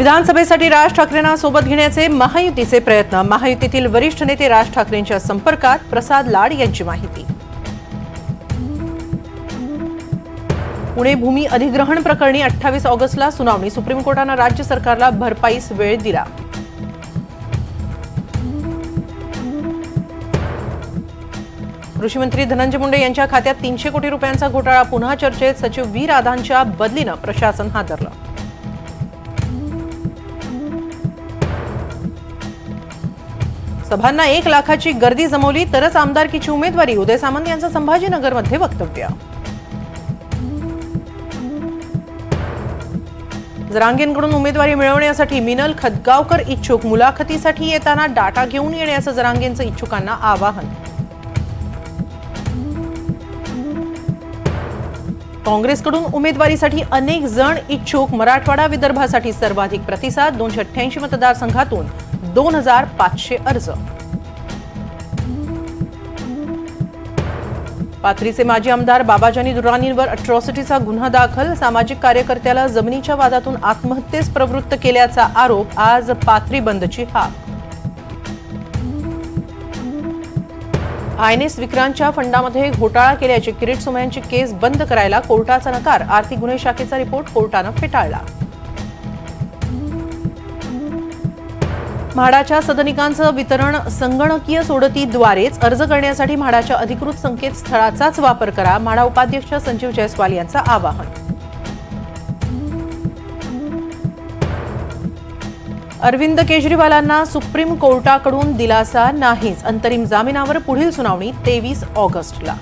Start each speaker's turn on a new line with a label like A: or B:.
A: विधानसभेसाठी राज ठाकरेंना सोबत घेण्याचे महायुतीचे प्रयत्न. महायुतीतील वरिष्ठ नेते राज ठाकरेंच्या संपर्कात प्रसाद लाड यांची माहिती. पुणे भूमी अधिग्रहण प्रकरणी अठ्ठावीस ऑगस्टला सुनावणी. सुप्रीम कोर्टानं राज्य सरकारला भरपाईस वेळ दिला. कृषीमंत्री धनंजय मुंडे यांच्या खात्यात तीनशे कोटी रुपयांचा घोटाळा. पुन्हा चर्चेत सचिव व्ही. राधांच्या बदलीनं प्रशासन हादरलं. सभांना एक लाखाची गर्दी जमवली तरच आमदारकीची उमेदवारी. उदय सामंत यांचं संभाजीनगरमध्ये वक्तव्य. जरांगेंकडून उमेदवारी मिळवण्यासाठी मिनल खदगावकर इच्छुक. मुलाखतीसाठी येताना डाटा घेऊन येण्याचं जरांगेंचं इच्छुकांना आवाहन. काँग्रेसकडून उमेदवारीसाठी अनेक जण इच्छुक. मराठवाडा विदर्भासाठी सर्वाधिक प्रतिसाद दोनशे अठ्ठ्याऐंशी मतदारसंघातून दोन हजार पाचशे अर्ज. पाथरीचे माजी आमदार बाबाजानी दुरानींवर अट्रॉसिटीचा गुन्हा दाखल. सामाजिक कार्यकर्त्याला जमिनीच्या वादातून आत्महत्येस प्रवृत्त केल्याचा आरोप. आज पाथरी बंदची हाक. आयएनएस विक्रांतच्या फंडामध्ये घोटाळा केल्याची किरीट सोमयांची केस बंद करायला कोर्टाचा नकार आर्थिक गुन्हे शाखेचा रिपोर्ट कोर्टानं फेटाळला. म्हाडाच्या सदनिकांचं वितरण संगणकीय सोडतीद्वारेच अर्ज करण्यासाठी म्हाडाच्या अधिकृत संकेतस्थळाचाच वापर करा म्हाडा उपाध्यक्ष संजीव जयस्वाल यांचं आवाहन. अरविंद केजरीवालांना सुप्रीम कोर्टाकडून दिलासा नाहीच. अंतरिम जामिनावर पुढील सुनावणी तेवीस ऑगस्टला.